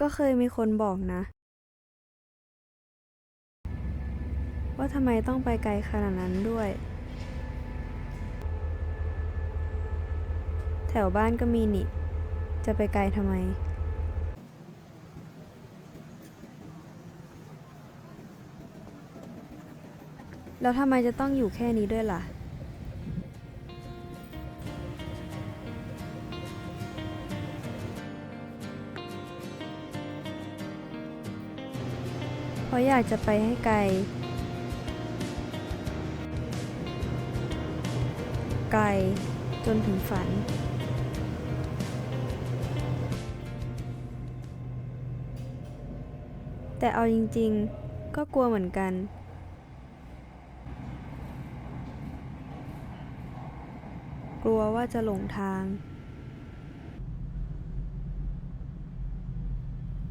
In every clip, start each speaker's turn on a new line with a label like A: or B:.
A: ก็เคยมีคนบอกนะ ว่าทำไมต้องไปไกลขนาดนั้นด้วย แถวบ้านก็มีนี่ จะไปไกลทำไม แล้วทำไมจะต้องอยู่แค่นี้ด้วยล่ะ เพราะอยากจะไปให้ไกล ไกลจนถึงฝันแต่เอาจริงๆ ก็กลัวเหมือนกัน กลัวว่าจะหลงทาง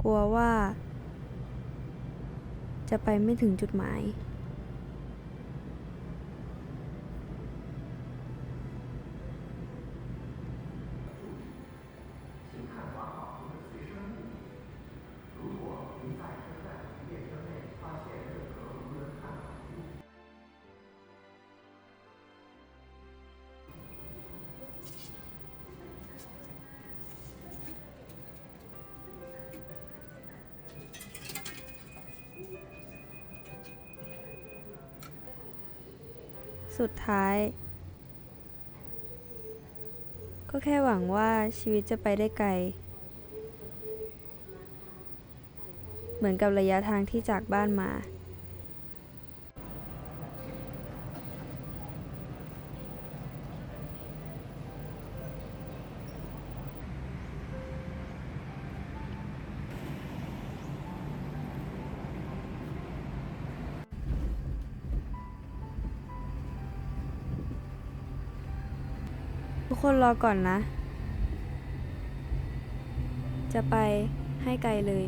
A: กลัวว่า จะไปไม่ถึงจุดหมาย สุดท้าย ก็แค่หวังว่าชีวิตจะไปได้ไกล เหมือนกับระยะทางที่จากบ้านมา ทุกคนรอก่อนนะ จะไปให้ไกลเลย